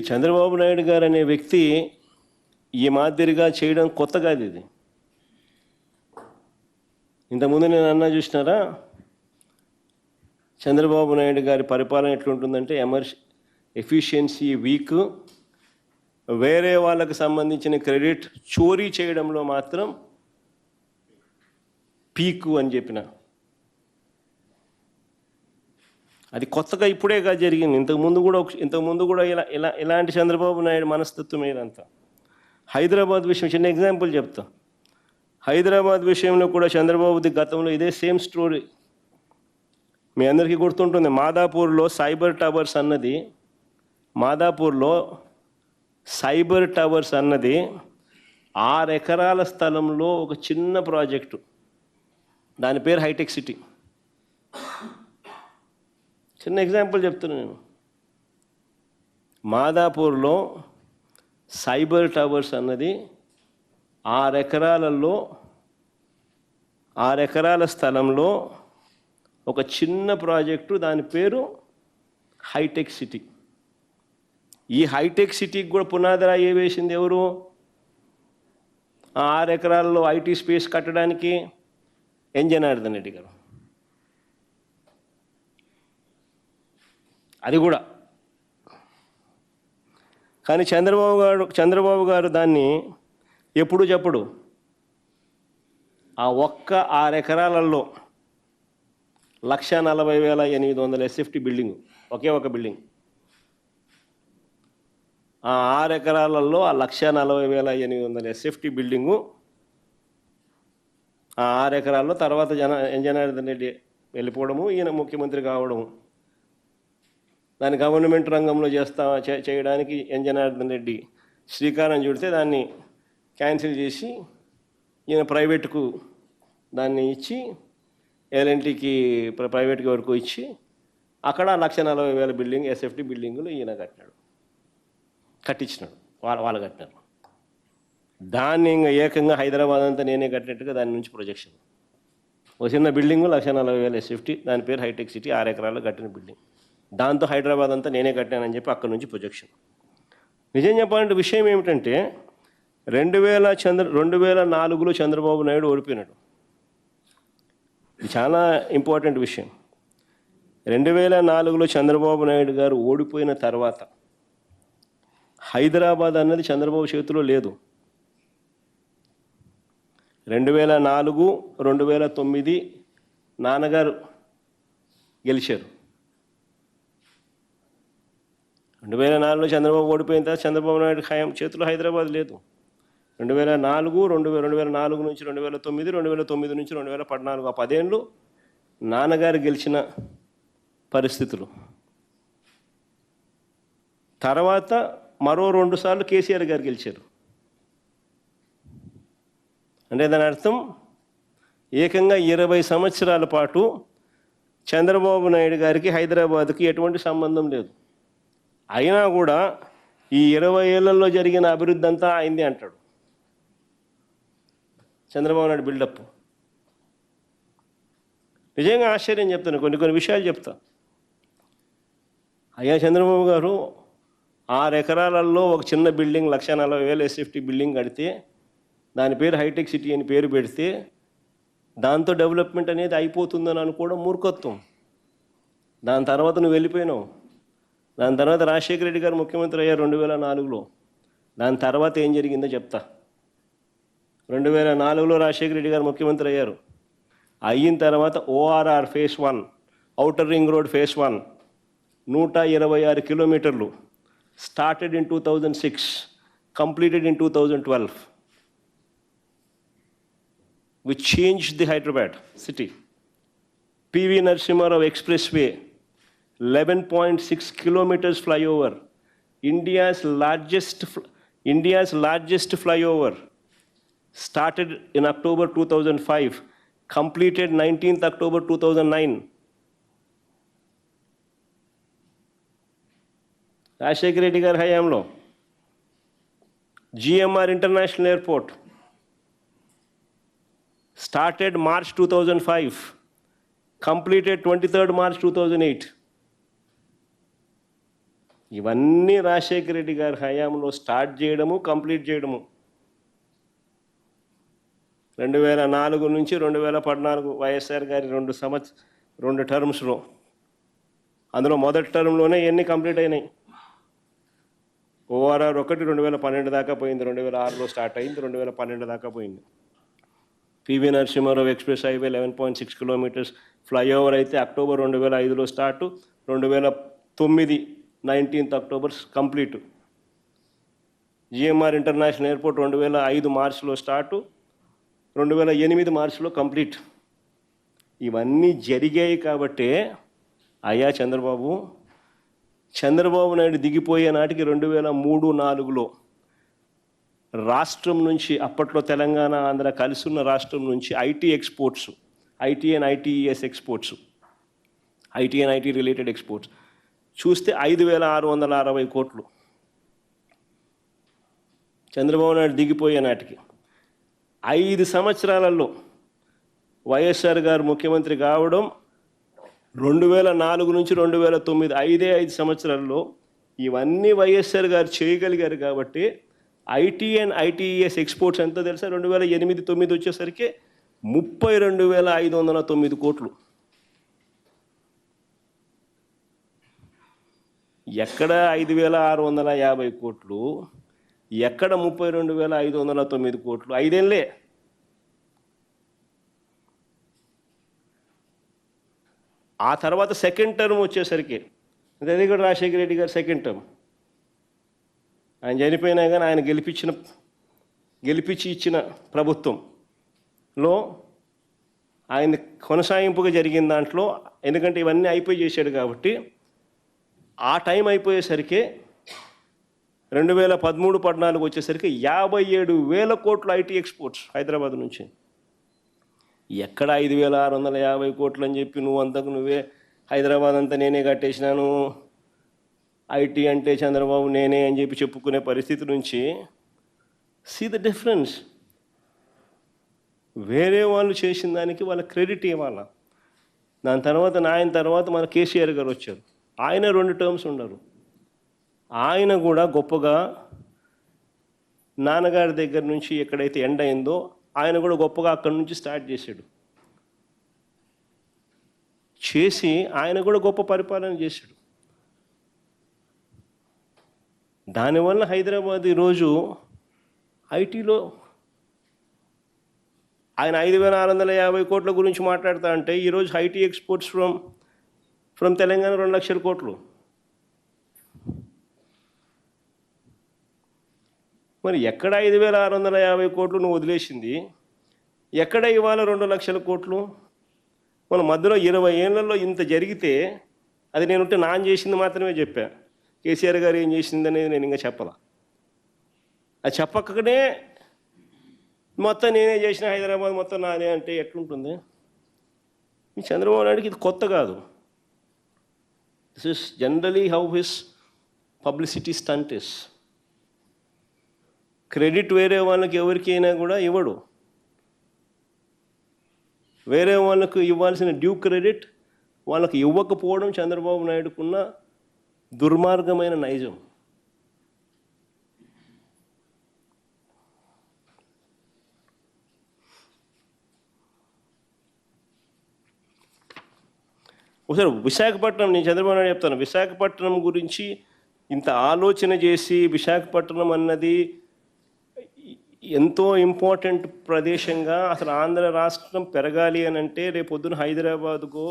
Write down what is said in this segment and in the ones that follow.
చంద్రబాబు నాయుడు గారు అనే వ్యక్తి ఈ మాదిరిగా చేయడం కొత్త కాదు ఇది. ఇంతకుముందు నేను అన్నా చూసినారా? చంద్రబాబు నాయుడు గారి పరిపాలన ఎట్లుంటుందంటే ఎమర్ ఎఫిషియన్సీ వీక్. వేరే వాళ్ళకు సంబంధించిన క్రెడిట్ చోరీ చేయడంలో మాత్రం పీకు అని చెప్పిన. అది కొత్తగా ఇప్పుడే కాదు జరిగింది ఇంతకుముందు కూడా ఇంతకుముందు కూడా ఇలా ఇలా ఇలాంటి చంద్రబాబు నాయుడు మనస్తత్వం ఇదంతా. హైదరాబాద్ విషయం చిన్న ఎగ్జాంపుల్ చెప్తా. హైదరాబాద్ విషయంలో కూడా చంద్రబాబుది గతంలో ఇదే సేమ్ స్టోరీ. మీ అందరికీ గుర్తుంటుంది మాదాపూర్లో సైబర్ టవర్స్ అన్నది మాదాపూర్లో సైబర్ టవర్స్ అన్నది ఆరు ఎకరాల స్థలంలో ఒక చిన్న ప్రాజెక్టు. దాని పేరు హైటెక్ సిటీ. చిన్న ఎగ్జాంపుల్ చెప్తున్నాను నేను. మాదాపూర్లో సైబర్ టవర్స్ అన్నది ఆరు ఎకరాలలో ఆరు ఎకరాల స్థలంలో ఒక చిన్న ప్రాజెక్టు దాని పేరు హైటెక్ సిటీ. ఈ హైటెక్ సిటీకి కూడా పునాదిరా ఏ వేసింది ఎవరు? ఆ ఆరు ఎకరాల్లో ఐటీ స్పేస్ కట్టడానికి ఎన్ జనార్దన్ రెడ్డి గారు. అది కూడా. కానీ చంద్రబాబు గారు చంద్రబాబు గారు దాన్ని ఎప్పుడు చెప్పడు. ఆ ఒక్క ఆరు ఎకరాలలో లక్ష నలభై వేల ఎనిమిది వందల ఎస్ఎఫ్టీ బిల్డింగ్ ఒకే ఒక బిల్డింగ్. ఆ ఆరు ఎకరాలలో ఆ లక్ష నలభై వేల ఎనిమిది వందల ఎస్ఎఫ్టీ బిల్డింగు ఆ ఆరు ఎకరాల్లో తర్వాత జన జనార్దన్ రెడ్డి వెళ్ళిపోవడము ఈయన ముఖ్యమంత్రి కావడము. దాన్ని గవర్నమెంట్ రంగంలో చేస్తా చేయడానికి ఎంజనార్దన్ జనార్దన్ రెడ్డి శ్రీకారం చుడితే దాన్ని క్యాన్సిల్ చేసి ఈయన ప్రైవేట్కు దాన్ని ఇచ్చి ఎల్ఎన్టీకి ప్రైవేట్కి వరకు ఇచ్చి అక్కడ లక్ష నలభై వేల బిల్డింగ్ ఎస్ఎఫ్టీ బిల్డింగులు ఈయన కట్టినాడు. కట్టించినాడు. వాళ్ళ వాళ్ళు కట్టినారు. దాన్ని ఇంకా ఏకంగా హైదరాబాద్ అంతా నేనే కట్టినట్టుగా దాని నుంచి ప్రొజెక్షన్. ఒక చిన్న బిల్డింగు లక్ష నలభై వేల ఎస్ఎఫ్టీ దాని పేరు హైటెక్ సిటీ ఆరు ఎకరాల్లో కట్టిన బిల్డింగ్. దాంతో హైదరాబాద్ అంతా నేనే కట్టానని చెప్పి అక్కడ నుంచి ప్రొజెక్షన్ నిజం చెప్పాలంటే విషయం ఏమిటంటే రెండు వేల చంద్ర రెండు వేల నాలుగులో చంద్రబాబు నాయుడు ఓడిపోయినాడు. ఇది చాలా ఇంపార్టెంట్ విషయం. రెండు వేల నాలుగులో చంద్రబాబు నాయుడు గారు ఓడిపోయిన తర్వాత హైదరాబాద్ అన్నది చంద్రబాబు చేతిలో లేదు. రెండు వేల నాలుగు రెండు వేల తొమ్మిది నాన్నగారు గెలిచారు. రెండు వేల నాలుగులో చంద్రబాబు ఓడిపోయిన తర్వాత చంద్రబాబు నాయుడు ఖాయం చేతిలో హైదరాబాద్ లేదు. రెండు వేల నాలుగు రెండు వేల రెండు వేల నాలుగు నుంచి రెండు వేల తొమ్మిది రెండు వేల తొమ్మిది నుంచి రెండు వేల పద్నాలుగు ఆ పదేళ్ళు నాన్నగారు గెలిచిన పరిస్థితులు. తర్వాత మరో రెండు సార్లు కేసీఆర్ గారు గెలిచారు. అంటే దాని అర్థం ఏకంగా ఇరవై సంవత్సరాల పాటు చంద్రబాబు నాయుడు గారికి హైదరాబాద్కి ఎటువంటి సంబంధం లేదు. అయినా కూడా ఈ ఇరవై ఏళ్ళలో జరిగిన అభివృద్ధి అంతా అయింది అంటాడు. చంద్రబాబు నాయుడు బిల్డప్. నిజంగా ఆశ్చర్యం చెప్తాను కొన్ని కొన్ని విషయాలు చెప్తా. అయ్యా చంద్రబాబు గారు ఆరు ఎకరాలలో ఒక చిన్న బిల్డింగ్ లక్ష నలభై వేల ఎస్ఎఫ్టీ బిల్డింగ్ కడితే దాని పేరు హైటెక్ సిటీ అని పేరు పెడితే దాంతో డెవలప్మెంట్ అనేది అయిపోతుందని అనుకోవడం మూర్ఖత్వం. దాని తర్వాత నువ్వు వెళ్ళిపోయినావు. దాని తర్వాత రాజశేఖర రెడ్డి గారు ముఖ్యమంత్రి అయ్యారు రెండు వేల నాలుగులో. దాని తర్వాత ఏం జరిగిందో చెప్తా. రెండు వేల నాలుగులో రాజశేఖర రెడ్డి గారు ముఖ్యమంత్రి అయ్యారు. అయిన తర్వాత ORR phase one outer ring road phase one నూట ఇరవై ఆరు కిలోమీటర్లు started in two thousand six completed in two thousand twelve which change the Hyderabad city PV Narasimha Rao express way 11.6 kilometers flyover, India's largest, India's largest flyover, started in October 2005, completed 19th October 2009. Rajashekhar Reddy GMR International Airport started March 2005, completed 23rd March 2008. ఇవన్నీ రాజశేఖర రెడ్డి గారి హయాంలో start చేయడము complete చేయడము. రెండు వేల నాలుగు నుంచి రెండు వేల పద్నాలుగు వైఎస్ఆర్ గారి రెండు సంవత్స రెండు టర్మ్స్లో. అందులో మొదటి టర్మ్లోనే ఎన్ని కంప్లీట్ అయినాయి. ఓఆర్ఆర్ ఒకటి రెండు వేల పన్నెండు దాకా పోయింది. రెండు వేల ఆరులో స్టార్ట్ అయింది. రెండు వేల పన్నెండు దాకా పోయింది. PV Narasimha Rao express highway eleven point six kilometres. Flyover అయితే అక్టోబర్ రెండు వేల ఐదులో స్టార్ట్. రెండు వేల తొమ్మిది nineteenth October complete. GMR international airport రెండు వేల ఐదు మార్చిలో స్టార్టు రెండు వేల ఎనిమిది మార్చిలో కంప్లీట్. ఇవన్నీ జరిగాయి కాబట్టే అయ్యా చంద్రబాబు చంద్రబాబు నాయుడు దిగిపోయే నాటికి రెండు వేల మూడు నాలుగులో రాష్ట్రం నుంచి అప్పట్లో తెలంగాణ ఆంధ్ర కలిసి ఉన్న రాష్ట్రం నుంచి IT exports IT and ITES exports IT and IT related exports. చూస్తే ఐదు వేల ఆరు వందల అరవై కోట్లు. చంద్రబాబు నాయుడు దిగిపోయే నాటికి. ఐదు సంవత్సరాలలో వైఎస్ఆర్ గారు ముఖ్యమంత్రి కావడం రెండు వేల నాలుగు నుంచి రెండు వేల తొమ్మిది ఐదే ఐదు సంవత్సరాల్లో ఇవన్నీ వైఎస్ఆర్ గారు చేయగలిగారు కాబట్టి ఐటీ అండ్ ఐటీఎస్ ఎక్స్పోర్ట్స్ ఎంతో తెలుసా? రెండు వేల ఎనిమిది తొమ్మిది వచ్చేసరికి ముప్పై రెండు వేల ఐదు వందల తొమ్మిది కోట్లు. ఎక్కడ ఐదు వేల ఆరు వందల యాభై కోట్లు ఎక్కడ ముప్పై రెండు వేల ఐదు వందల తొమ్మిది కోట్లు ఐదేళ్ళే. ఆ తర్వాత సెకండ్ టర్మ్ వచ్చేసరికి అది కూడా రాజశేఖర రెడ్డి గారు సెకండ్ టర్మ్. ఆయన చనిపోయినా కానీ ఆయన గెలిపించిన గెలిపించి ఇచ్చిన ప్రభుత్వంలో ఆయన కొనసాగింపుగా జరిగిన దాంట్లో ఎందుకంటే ఇవన్నీ అయిపోయి చేశాడు కాబట్టి ఆ టైం అయిపోయేసరికి రెండు వేల పదమూడు పద్నాలుగు వచ్చేసరికి యాభై ఏడు వేల కోట్లు ఐటీ ఎక్స్పోర్ట్స్ హైదరాబాద్ నుంచి. ఎక్కడ ఐదు వేల ఆరు వందల యాభై కోట్లు అని చెప్పి నువ్వు అంతకు నువ్వే హైదరాబాద్ అంతా నేనే కట్టేసినాను ఐటీ అంటే చంద్రబాబు నేనే అని చెప్పి చెప్పుకునే పరిస్థితి నుంచి సీ ద డిఫరెన్స్ వేరే వాళ్ళు చేసిన దానికి వాళ్ళ క్రెడిట్ ఇవ్వాల? దాని తర్వాత ఆయన తర్వాత మన కేసీఆర్ గారు వచ్చారు. ఆయన రెండు టర్మ్స్ ఉండరు. ఆయన కూడా గొప్పగా నాన్నగారి దగ్గర నుంచి ఎక్కడైతే ఎండ్ అయిందో ఆయన కూడా గొప్పగా అక్కడి నుంచి స్టార్ట్ చేశాడు. చేసి ఆయన కూడా గొప్ప పరిపాలన చేశాడు. దానివల్ల హైదరాబాద్ ఈరోజు ఐటీలో ఆయన ఐదు వేల ఆరు వందల యాభై కోట్ల గురించి మాట్లాడుతా అంటే ఈరోజు IT exports from from Telangana రెండు లక్షల కోట్లు. మరి ఎక్కడ ఐదు వేల ఆరు వందల యాభై కోట్లు నువ్వు వదిలేసింది? ఎక్కడ ఇవాళ రెండు లక్షల కోట్లు? మన మధ్యలో ఇరవై ఏళ్ళల్లో ఇంత జరిగితే అది నేనుంటే నాన్ చేసింది మాత్రమే చెప్పా. కేసీఆర్ గారు ఏం చేసింది అనేది నేను ఇంకా చెప్పాల. అది చెప్పకనే మొత్తం నేనే చేసిన హైదరాబాద్ మొత్తం నానే అంటే ఎట్లుంటుంది? చంద్రబాబు నాయుడుకి ఇది కొత్త కాదు. This is generally how his publicity stunt is credit వేరే వాళ్ళకి ఎవరికి అయినా కూడా ఇవ్వడు. వేరే వాళ్ళకు ఇవ్వాల్సిన డ్యూ క్రెడిట్ వాళ్ళకి ఇవ్వకపోవడం చంద్రబాబు నాయుడుకున్న దుర్మార్గమైన నైజం. ఒకసారి విశాఖపట్నం నేను చంద్రబాబు నాయుడు చెప్తాను విశాఖపట్నం గురించి ఇంత ఆలోచన చేసి విశాఖపట్నం అన్నది ఎంతో ఇంపార్టెంట్ ప్రదేశంగా అసలు ఆంధ్ర రాష్ట్రం పెరగాలి అని అంటే రేపు పొద్దున హైదరాబాద్కో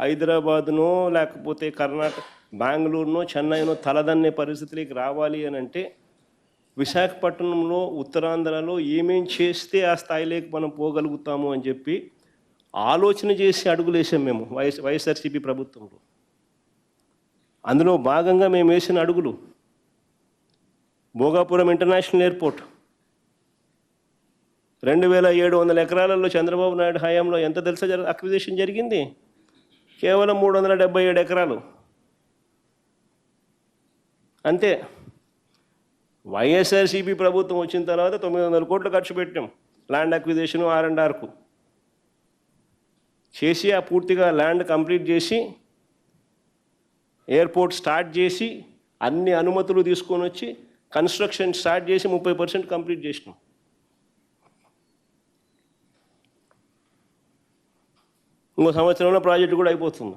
హైదరాబాద్నో లేకపోతే కర్ణాటక బెంగళూరునో చెన్నైనో తలదన్నే పరిస్థితిలోకి రావాలి అని అంటే విశాఖపట్నంలో ఉత్తరాంధ్రలో ఏమేం చేస్తే ఆ స్థాయిలోకి మనం పోగలుగుతాము అని చెప్పి ఆలోచన చేసి అడుగులేసాం మేము వైఎస్ వైఎస్ఆర్సీపీ ప్రభుత్వంలో. అందులో భాగంగా మేము వేసిన అడుగులు భోగాపురం ఇంటర్నేషనల్ ఎయిర్పోర్ట్. రెండు వేల ఏడు వందల ఎకరాలలో చంద్రబాబు నాయుడు హయాంలో ఎంత తెలుసా జరి అక్విజిషన్ జరిగింది? కేవలం మూడు వందల డెబ్బై ఏడు ఎకరాలు. అంతే. వైఎస్ఆర్సీపీ ప్రభుత్వం వచ్చిన తర్వాత తొమ్మిది వందల కోట్లు ఖర్చు పెట్టాం ల్యాండ్ అక్విజిషన్ ఆర్ అండ్ ఆర్కు. చేసి ఆ పూర్తిగా ల్యాండ్ కంప్లీట్ చేసి ఎయిర్పోర్ట్ స్టార్ట్ చేసి అన్ని అనుమతులు తీసుకొని వచ్చి కన్స్ట్రక్షన్ స్టార్ట్ చేసి ముప్పై పర్సెంట్ కంప్లీట్ చేసినాం. ఇంకో సంవత్సరంలో ప్రాజెక్టు కూడా అయిపోతుంది.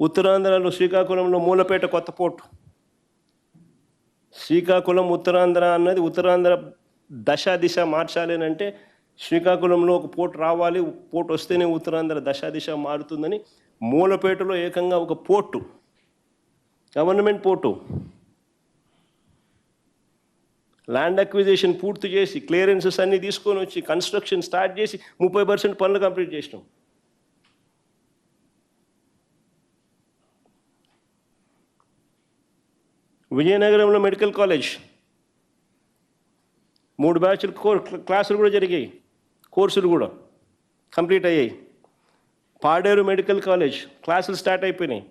ఉత్తరాంధ్రలో శ్రీకాకుళంలో మూలపేట కొత్త పోర్టు. శ్రీకాకుళం ఉత్తరాంధ్ర అన్నది ఉత్తరాంధ్ర దశ దిశ మార్చాలి అంటే శ్రీకాకుళంలో ఒక పోర్ట్ రావాలి పోర్ట్ వస్తేనే ఉత్తరాంధ్ర దశాదిశ మారుతుందని మూలపేటలో ఏకంగా ఒక port government port. Land acquisition పూర్తి చేసి క్లియరెన్సెస్ అన్నీ తీసుకొని వచ్చి కన్స్ట్రక్షన్ స్టార్ట్ చేసి ముప్పై పర్సెంట్ పనులు కంప్లీట్ చేసినాం. విజయనగరంలో మెడికల్ కాలేజ్. మూడు బ్యాచ్లు కోర్ క్లాసులు కూడా జరిగాయి. కోర్సులు కూడా కంప్లీట్ అయ్యాయి. పాడేరు మెడికల్ కాలేజ్ క్లాసులు స్టార్ట్ అయిపోయినాయి.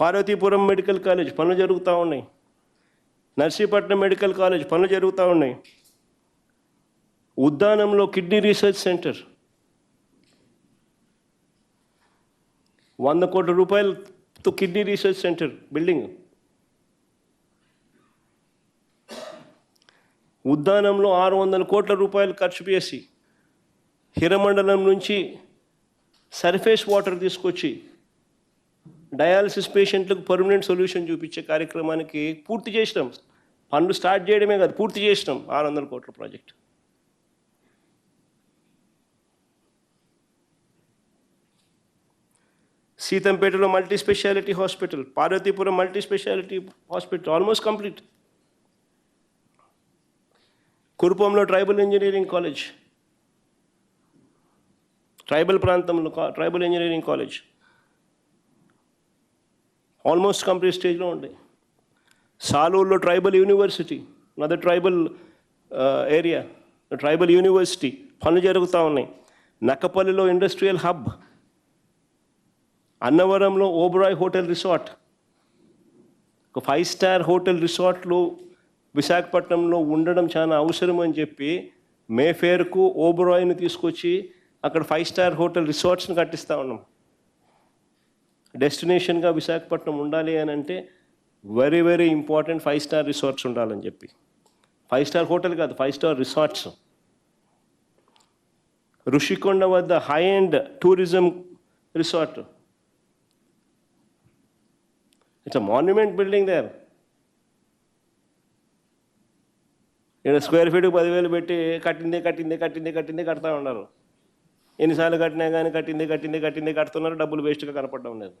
పార్వతీపురం మెడికల్ కాలేజ్ పనులు జరుగుతూ ఉన్నాయి. నర్సీపట్నం మెడికల్ కాలేజ్ పనులు జరుగుతూ ఉన్నాయి. ఉద్దానంలో కిడ్నీ రీసెర్చ్ సెంటర్. వంద కోట్ల రూపాయలతో కిడ్నీ రీసెర్చ్ సెంటర్ బిల్డింగ్. ఉద్దానంలో ఆరు వందల కోట్ల రూపాయలు ఖర్చు చేసి హిరమండలం నుంచి సర్ఫేస్ వాటర్ తీసుకొచ్చి డయాలసిస్ పేషెంట్లకు పర్మనెంట్ సొల్యూషన్ చూపించే కార్యక్రమానికి పూర్తి చేసినాం. పనులు స్టార్ట్ చేయడమే కాదు పూర్తి చేసినాం ఆరు వందల కోట్ల project. సీతంపేటలో multi speciality hospital Parvathipuram multi speciality hospital almost complete. కురుపంలో tribal engineering college. Tribal ప్రాంతంలో tribal engineering college. Almost complete స్టేజ్లో ఉంది. సాలూరులో tribal university other tribal area. Tribal university పనులు జరుగుతూ ఉన్నాయి. నక్కపల్లిలో ఇండస్ట్రియల్ హబ్ అన్నవరంలో ఓబరాయ్ హోటల్ రిసార్ట్. ఒక five star hotel రిసార్ట్లు విశాఖపట్నంలో ఉండడం చాలా అవసరం అని చెప్పి మేఫేర్కు ఓబరాయ్ని తీసుకొచ్చి అక్కడ ఫైవ్ స్టార్ హోటల్ రిసార్ట్స్ని కట్టిస్తూ ఉన్నాం. డెస్టినేషన్గా విశాఖపట్నం ఉండాలి అని అంటే very very important five star resorts ఉండాలని చెప్పి. ఫైవ్ స్టార్ హోటల్ కాదు ఫైవ్ స్టార్ రిసార్ట్స్. ఋషికొండ వద్ద high and tourism resort. It's a monument building there ఇక్కడ స్క్వేర్ ఫీట్ పదివేలు పెట్టి కట్టిందే కట్టిందే కట్టిందే కట్టిందే కడతా ఉన్నారు. ఎన్నిసార్లు కట్టినా కానీ కట్టిందే కట్టిందే కట్టిందే కడుతున్నారు. డబ్బులు వేస్ట్గా కనపడడం లేదు.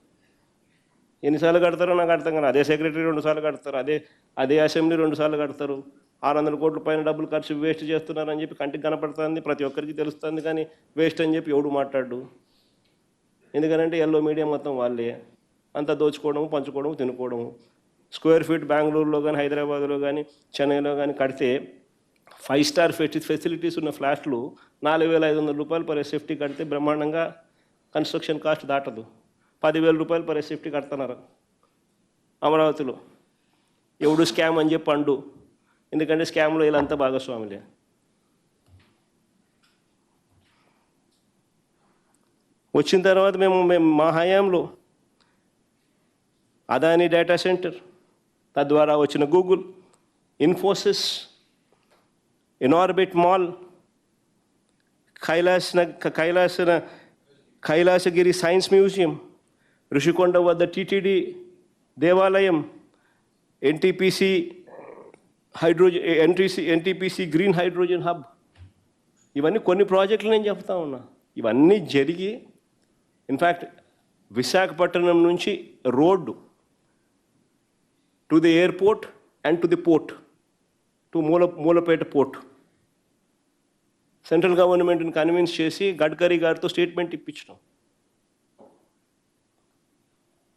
ఎన్నిసార్లు కడతారో నాకు అర్థం కానీ అదే సెక్రటరీ రెండు సార్లు కడతారు. అదే అదే అసెంబ్లీ రెండు సార్లు కడతారు. ఆరు వందల కోట్ల పైన డబ్బులు ఖర్చు వేస్ట్ చేస్తున్నారని చెప్పి కంటికి కనపడుతుంది. ప్రతి ఒక్కరికి తెలుస్తుంది కానీ వేస్ట్ అని చెప్పి ఎవడు మాట్లాడు? ఎందుకనంటే ఎల్లో మీడియా మొత్తం వాళ్ళే. అంతా దోచుకోవడము పంచుకోవడము తినుకోవడము. స్క్వేర్ ఫీట్ బెంగళూరులో కానీ హైదరాబాద్లో కానీ చెన్నైలో కానీ కడితే ఫైవ్ స్టార్ ఫెసి ఫెసిలిటీస్ ఉన్న ఫ్లాట్లు నాలుగు వేల ఐదు వందల రూపాయలు పర్ సేఫ్టీ కడితే బ్రహ్మాండంగా కన్స్ట్రక్షన్ కాస్ట్ దాటదు. పదివేల రూపాయలు పర్ సేఫ్టీ కడుతున్నారు అమరావతిలో. ఎవడు స్కామ్ అని చెప్పి అండు ఎందుకంటే స్కామ్లో వీళ్ళంతా భాగస్వాములే. వచ్చిన తర్వాత మేము మేము మా హయాంలో అదాని డేటా సెంటర్ తద్వారా వచ్చిన గూగుల్ ఇన్ఫోసిస్ ఇనార్బిట్ మాల్ కైలాసన కైలాసన కైలాస కైలాసగిరి సైన్స్ మ్యూజియం ఋషికొండ వద్ద టీటీడీ దేవాలయం NTPC hydrogen NTC NTPC green hydrogen hub ఇవన్నీ కొన్ని ప్రాజెక్టులు నేను చెప్తా ఉన్నా. ఇవన్నీ జరిగి ఇన్ఫ్యాక్ట్ విశాఖపట్నం నుంచి road to the airport and to the port to మూల మూలపేట పోర్ట్ సెంట్రల్ గవర్నమెంట్ని కన్విన్స్ చేసి గడ్కరీ గారితో స్టేట్మెంట్ ఇప్పించడం